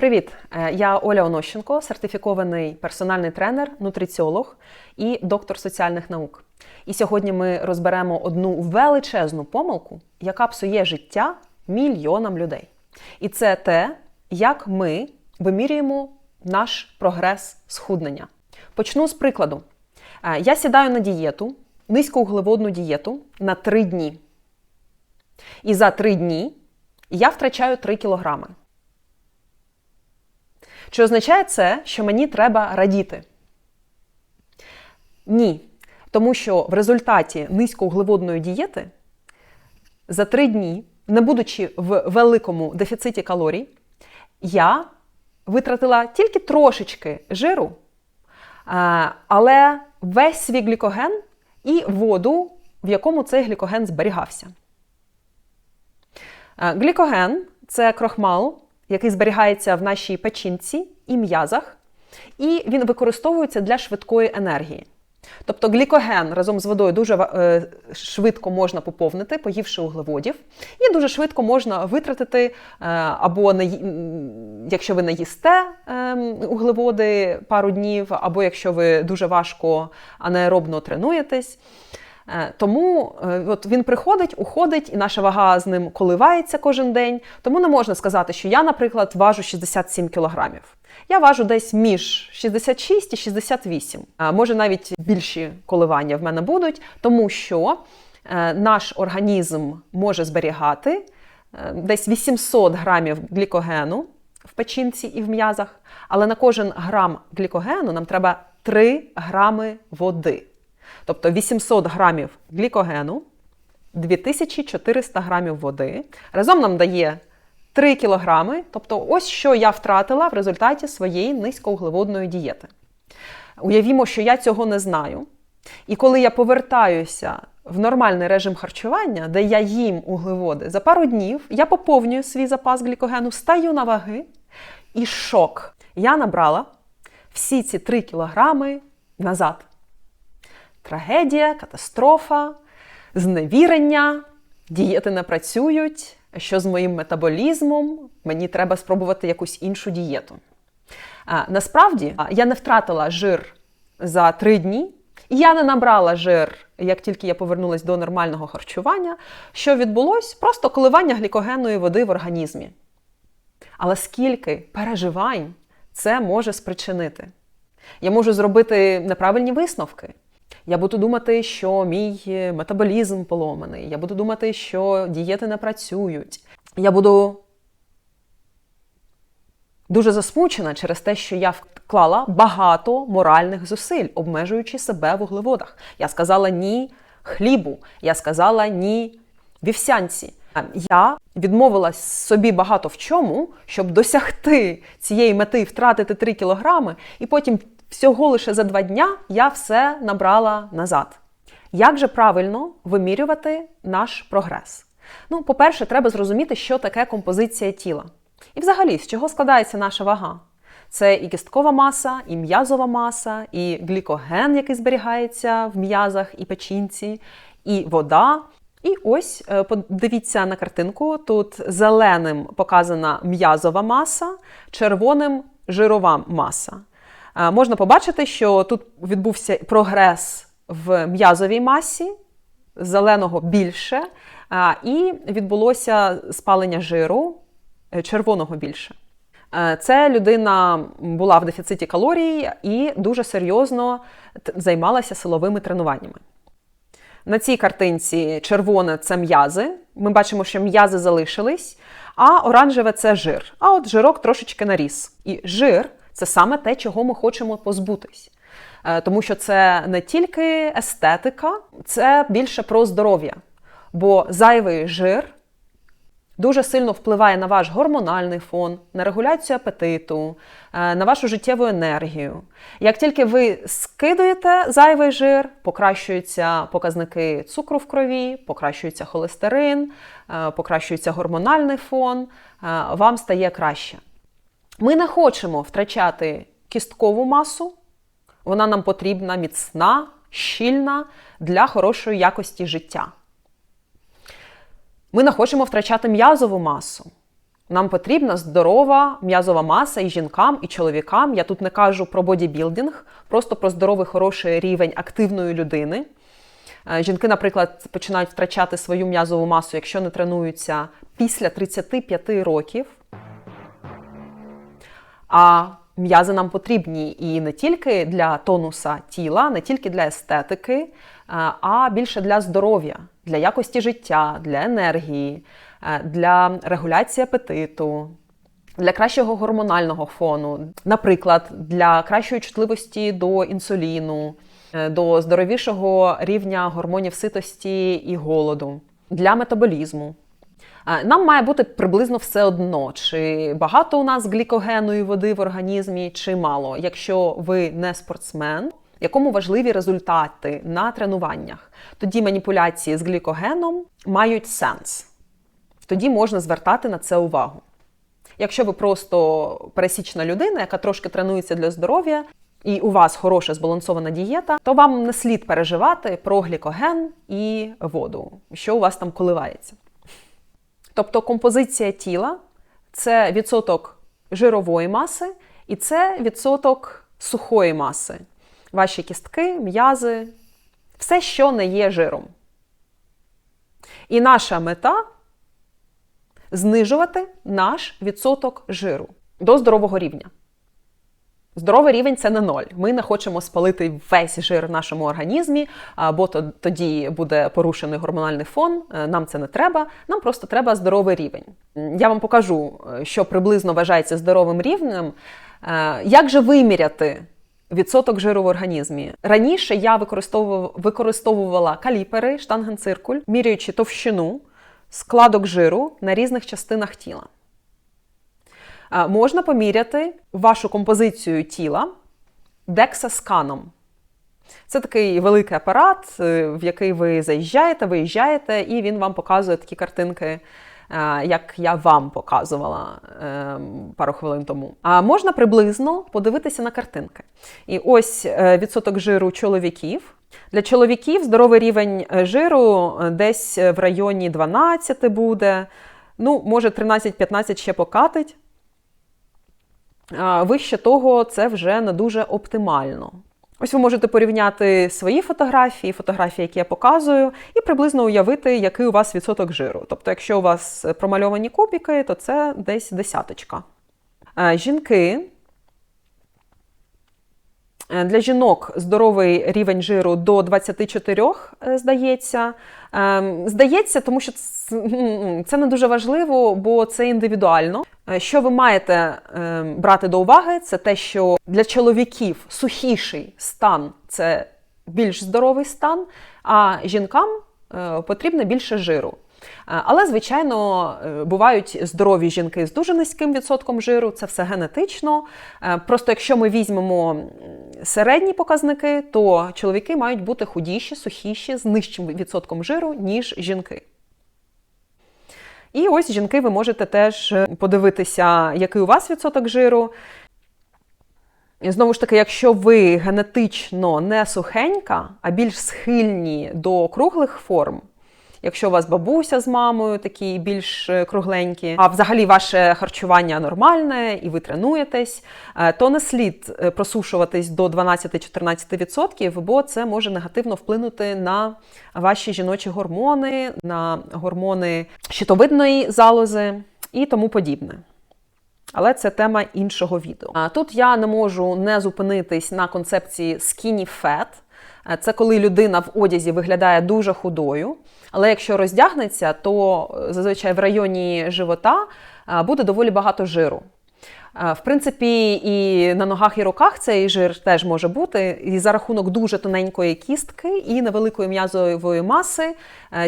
Привіт! Е, Я Оля Онощенко, сертифікований персональний тренер, нутриціолог і доктор соціальних наук. І сьогодні ми розберемо одну величезну помилку, яка псує життя мільйонам людей. І це те, як ми вимірюємо наш прогрес схуднення. Почну з прикладу. Е, Я сідаю на дієту, низькоуглеводну дієту на 3 дні. І за 3 дні я втрачаю 3 кілограми. Чи означає це, що мені треба радіти? Ні. Тому що в результаті низькоуглеводної дієти за три дні, не будучи в великому дефіциті калорій, я витратила тільки трошечки жиру, але весь свій глікоген і воду, в якому цей глікоген зберігався. Глікоген це крохмал, який зберігається в нашій печінці і м'язах, і він використовується для швидкої енергії. Тобто глікоген разом з водою дуже е, швидко можна поповнити, поївши углеводів, і дуже швидко можна витратити, е, або якщо ви не їсте е, углеводи пару днів, або якщо ви дуже важко анаеробно тренуєтесь. Е, Тому е, от він приходить, уходить, і наша вага з ним коливається кожен день. Тому не можна сказати, що я, наприклад, важу 67 кілограмів. Я важу десь між 66 і 68. А може навіть більші коливання в мене будуть, тому що е, наш організм може зберігати е, десь 800 грамів глікогену в печінці і в м'язах, але на кожен грам глікогену нам треба 3 грами води. Тобто 800 грамів глікогену, 2400 грамів води. Разом нам дає 3 кілограми. Тобто, ось що я втратила в результаті своєї низькоуглеводної дієти. Уявімо, що я цього не знаю. І коли я повертаюся в нормальний режим харчування, де я їм углеводи, за пару днів я поповнюю свій запас глікогену, стаю на ваги і шок. Я набрала всі ці 3 кілограми назад. Трагедія, катастрофа, зневірення, дієти не працюють. Що з моїм метаболізмом? Мені треба спробувати якусь іншу дієту. А, насправді я не втратила жир за три дні, я не набрала жир, як тільки я повернулася до нормального харчування. Що відбулось? Просто коливання глікогенної води в організмі. Але скільки переживань це може спричинити? Я можу зробити неправильні висновки. Я буду думати, що мій метаболізм поломаний. Я буду думати, що дієти не працюють. Я буду дуже засмучена через те, що я вклала багато моральних зусиль, обмежуючи себе в углеводах. Я сказала ні хлібу, я сказала ні вівсянці. Я відмовилась собі багато в чому, щоб досягти цієї мети втратити 3 кілограми, і потім всього лише за два дня я все набрала назад. Як же правильно вимірювати наш прогрес? Ну, по-перше, треба зрозуміти, що таке композиція тіла. І взагалі, з чого складається наша вага? Це і кісткова маса, і м'язова маса, і глікоген, який зберігається в м'язах і печінці, і вода. І ось е, подивіться на картинку. Тут зеленим показана м'язова маса, червоним жирова маса. Можна побачити, що тут відбувся прогрес в м'язовій масі, зеленого більше, і відбулося спалення жиру е, червоного більше. Е, Це людина була в дефіциті калорій і дуже серйозно займалася силовими тренуваннями. На цій картинці червоне це м'язи. Ми бачимо, що м'язи залишились, а оранжеве це жир. А от жирок трошечки наріс. І жир це саме те, чого ми хочемо позбутись. Е, Тому що це не тільки естетика, це більше про здоров'я. Бо зайвий жир дуже сильно впливає на ваш гормональний фон, на регуляцію апетиту, е, на вашу життєву енергію. Як тільки ви скидуєте зайвий жир, покращуються показники цукру в крові, покращується холестерин, е, покращується гормональний фон, вам стає краще. Ми не хочемо втрачати кісткову масу, вона нам потрібна міцна, щільна для хорошої якості життя. Ми не хочемо втрачати м'язову масу. Нам потрібна здорова м'язова маса і жінкам, і чоловікам. Я тут не кажу про бодібілдинг, просто про здоровий хороший рівень активної людини. Е, Жінки, наприклад, починають втрачати свою м'язову масу, якщо не тренуються після 35 років. А м'язи нам потрібні і не тільки для тонуса тіла, не тільки для естетики, е, а більше для здоров'я, для якості життя, для енергії, е, для регуляції апетиту. Для кращого гормонального фону, наприклад, для кращої чутливості до інсуліну, е, до здоровішого рівня гормонів ситості і голоду, для метаболізму. Нам має бути приблизно все одно, чи багато у нас глікогену і води в організмі, чи мало. Якщо ви не спортсмен, якому важливі результати на тренуваннях, тоді маніпуляції з глікогеном мають сенс. Тоді можна звертати на це увагу. Якщо ви просто пересічна людина, яка трошки тренується для здоров'я, і у вас хороша збалансована дієта, то вам не слід переживати про глікоген і воду, що у вас там коливається. Тобто композиція тіла це відсоток жирової маси і це відсоток сухої маси. Ваші кістки, м'язи, все, що не є жиром. І наша мета знижувати наш відсоток жиру до здорового рівня. Здоровий рівень це не ноль. Ми не хочемо спалити весь жир в нашому організмі, бо тоді буде порушений гормональний фон. Е, Нам це не треба. Нам просто треба здоровий рівень. Я вам покажу, е, що приблизно вважається здоровим рівнем. Е, Як же виміряти відсоток жиру в організмі? Раніше я використовувала, використовувала каліпери, штангенциркуль, міряючи товщину складок жиру на різних частинах тіла. Можна поміряти вашу композицію тіла дексасканом. Це такий великий апарат, е, в який ви заїжджаєте, виїжджаєте, і він вам показує такі картинки, е, як я вам показувала е, пару хвилин тому. А можна приблизно подивитися на картинки. І ось відсоток жиру чоловіків. Для чоловіків здоровий рівень жиру десь в районі 12 буде. Ну, може, 13-15 ще покатить. Вище того, це вже не дуже оптимально. Ось ви можете порівняти свої фотографії, фотографії, які я показую, і приблизно уявити, який у вас відсоток жиру. Тобто, якщо у вас промальовані кубіки, то це десь десяточка. Жінки. Для жінок здоровий рівень жиру до 24, здається. Ем, здається, тому що це не дуже важливо, бо це індивідуально. Е, що ви маєте ем, брати до уваги, це те, що для чоловіків сухіший стан це більш здоровий стан, а жінкам е, потрібно більше жиру. Е, але, звичайно, бувають здорові жінки з дуже низьким відсотком жиру, це все генетично. Просто якщо ми візьмемо середні показники, то чоловіки мають бути худіші, сухіші, з нижчим відсотком жиру, ніж жінки. І ось жінки, ви можете теж подивитися, який у вас відсоток жиру. Знову ж таки, якщо ви генетично не сухенька, а більш схильні до круглих форм, Якщо у вас бабуся з мамою такі більш е, кругленькі, а взагалі ваше харчування нормальне і ви тренуєтесь, е, то не слід е, просушуватись до 12-14%, бо це може негативно вплинути на ваші жіночі гормони, на гормони щитовидної залози і тому подібне. Але це тема іншого відео. А тут я не можу не зупинитись на концепції skinny fat. Це коли людина в одязі виглядає дуже худою. Але якщо роздягнеться, то е, зазвичай в районі живота е, буде доволі багато жиру. Е, в принципі, і на ногах і руках цей жир теж може бути. І за рахунок дуже тоненької кістки і невеликої м'язової маси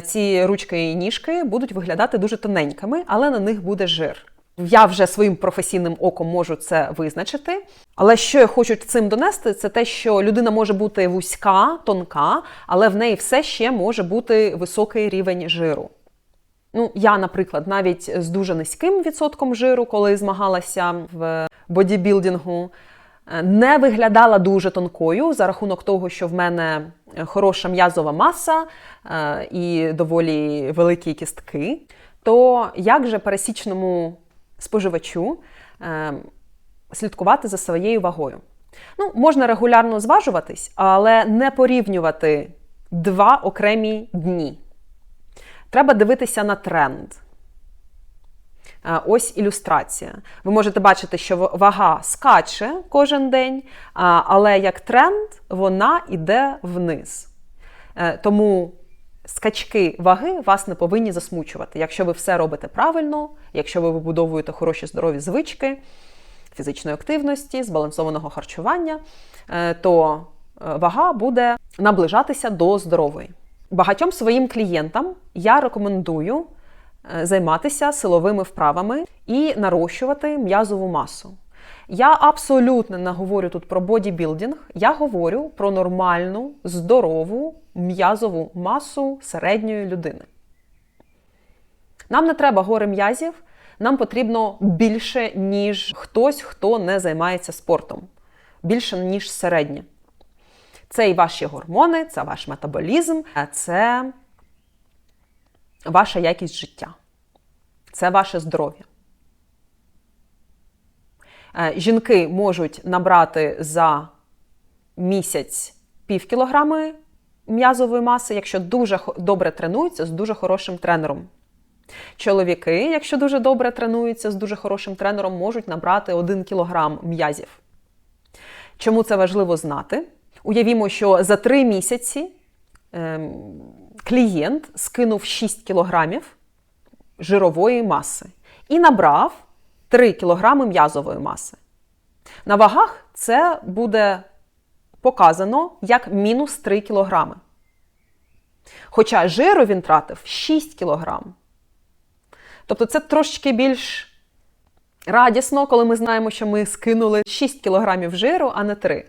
ці ручки і ніжки будуть виглядати дуже тоненькими, але на них буде жир. Я вже своїм професійним оком можу це визначити. Але що я хочу цим донести, це те, що людина може бути вузька, тонка, але в неї все ще може бути високий рівень жиру. Ну, я, наприклад, навіть з дуже низьким відсотком жиру, коли змагалася в бодібілдингу, не виглядала дуже тонкою за рахунок того, що в мене хороша м'язова маса е, і доволі великі кістки. То як же пересічному споживачу е, слідкувати за своєю вагою. Ну, Можна регулярно зважуватись, але не порівнювати два окремі дні. Треба дивитися на тренд. Е, ось ілюстрація. Ви можете бачити, що вага скаче кожен день, але як тренд вона йде вниз. Е, тому скачки ваги вас не повинні засмучувати. Якщо ви все робите правильно, якщо ви вибудовуєте хороші здорові звички, фізичної активності, збалансованого харчування, е, то вага буде наближатися до здорової. Багатьом своїм клієнтам я рекомендую. Е, займатися силовими вправами і нарощувати м'язову масу. Я абсолютно не говорю тут про бодібілдинг, я говорю про нормальну, здорову м'язову масу середньої людини. Нам не треба гори м'язів, нам потрібно більше, ніж хтось, хто не займається спортом. Більше, ніж середнє. Це і ваші гормони, це ваш метаболізм, це ваша якість життя. Це ваше здоров'я. Е, жінки можуть набрати за місяць пів кілограми м'язової маси, якщо дуже добре тренуються з дуже хорошим тренером. Чоловіки, якщо дуже добре тренуються з дуже хорошим тренером, можуть набрати 1 кілограм м'язів. Чому це важливо знати? Уявімо, що за 3 місяці ем, клієнт скинув 6 кілограмів жирової маси і набрав 3 кг м'язової маси. На вагах це буде показано як мінус 3 кг. Хоча жиру він тратив 6 кг. Тобто це трошечки більш радісно, коли ми знаємо, що ми скинули 6 кг жиру, а не 3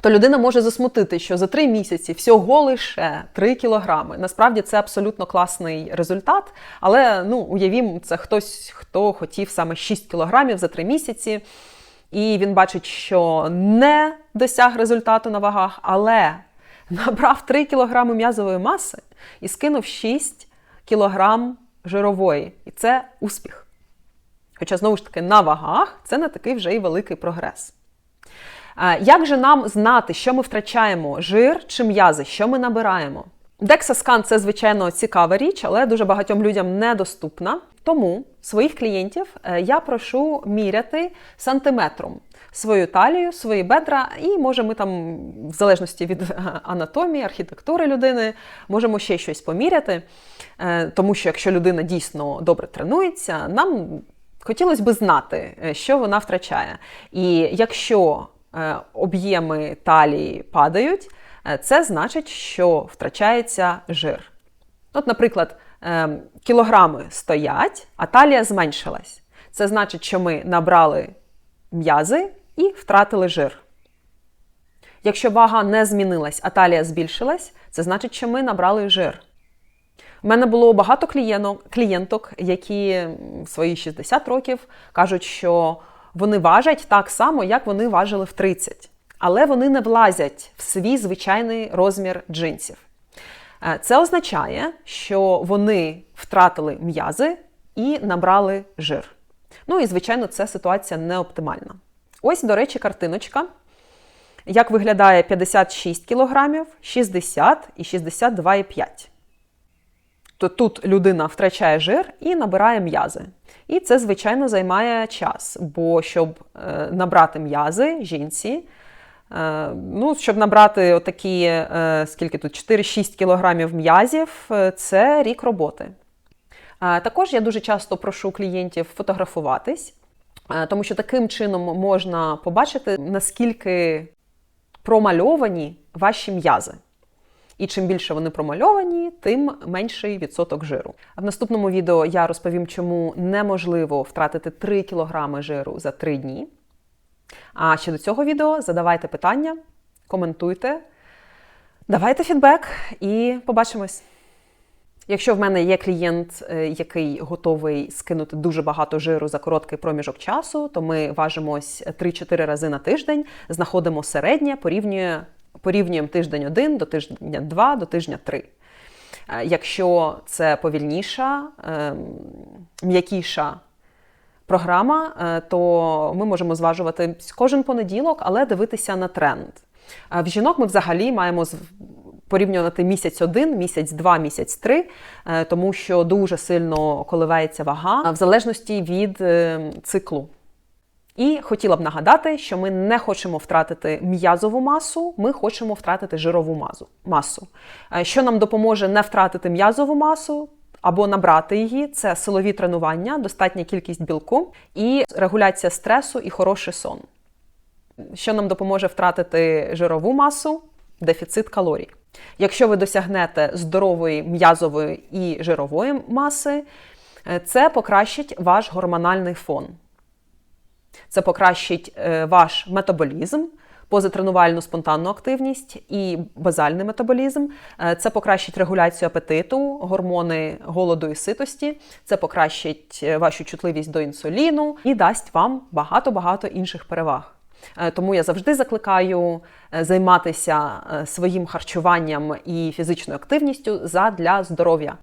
то людина може засмутити, що за три місяці всього лише 3 кілограми. Насправді це абсолютно класний результат. Але ну, уявімо, це хтось, хто хотів саме 6 кілограмів за три місяці, і він бачить, що не досяг результату на вагах, але набрав 3 кілограми м'язової маси і скинув 6 кілограм жирової. І це успіх. Хоча, знову ж таки, на вагах це не такий вже й великий прогрес. Як же нам знати, що ми втрачаємо жир чи м'язи, що ми набираємо? Дексаскан це, звичайно, цікава річ, але дуже багатьом людям недоступна. Тому своїх клієнтів е, я прошу міряти сантиметром свою талію, свої бедра, і може ми там, в залежності від анатомії, архітектури людини, можемо ще щось поміряти. Е, тому що якщо людина дійсно добре тренується, нам хотілося б знати, е, що вона втрачає. І якщо Е, об'єми талії падають, е, це значить, що втрачається жир. От, наприклад, е, кілограми стоять, а талія зменшилась. Це значить, що ми набрали м'язи і втратили жир. Якщо вага не змінилась, а талія збільшилась, це значить, що ми набрали жир. У мене було багато клієнток, які в свої 60 років кажуть, що вони важать так само, як вони важили в 30. Але вони не влазять в свій звичайний розмір джинсів. Е, це означає, що вони втратили м'язи і набрали жир. Ну і, звичайно, це ситуація не оптимальна. Ось, до речі, картиночка. Як виглядає 56 кг, 60 і 62,5. То тут людина втрачає жир і набирає м'язи. І це, звичайно, займає час, бо щоб е, набрати м'язи жінці, е, ну, щоб набрати отакі, е, скільки тут, 4-6 кілограмів м'язів, це рік роботи. Також я дуже часто прошу клієнтів фотографуватись, тому що таким чином можна побачити, наскільки промальовані ваші м'язи. І чим більше вони промальовані, тим менший відсоток жиру. А в наступному відео я розповім, чому неможливо втратити 3 кг жиру за 3 дні. А ще до цього відео задавайте питання, коментуйте, давайте фідбек і побачимось. Якщо в мене є клієнт, е, який готовий скинути дуже багато жиру за короткий проміжок часу, то ми важимось 3-4 рази на тиждень, знаходимо середнє, порівнює порівнюємо тиждень 1 до тижня 2 до тижня 3. Е, якщо це повільніша, ем, м'якіша програма, е, то ми можемо зважувати кожен понеділок, але дивитися на тренд. Е, В жінок ми взагалі маємо порівнювати місяць один, місяць два, місяць три, тому що дуже сильно коливається вага в залежності від е, циклу. І хотіла б нагадати, що ми не хочемо втратити м'язову масу, ми хочемо втратити жирову масу. Е, Що нам допоможе не втратити м'язову масу або набрати її, це силові тренування, достатня кількість білку і регуляція стресу і хороший сон. Що нам допоможе втратити жирову масу? Дефіцит калорій. Якщо ви досягнете здорової м'язової і жирової маси, е, це покращить ваш гормональний фон. Це покращить е, ваш метаболізм, позатренувальну спонтанну активність і базальний метаболізм. Е, Це покращить регуляцію апетиту, гормони голоду і ситості. Це покращить е, вашу чутливість до інсуліну і дасть вам багато-багато інших переваг. Тому я завжди закликаю займатися своїм харчуванням і фізичною активністю задля здоров'я.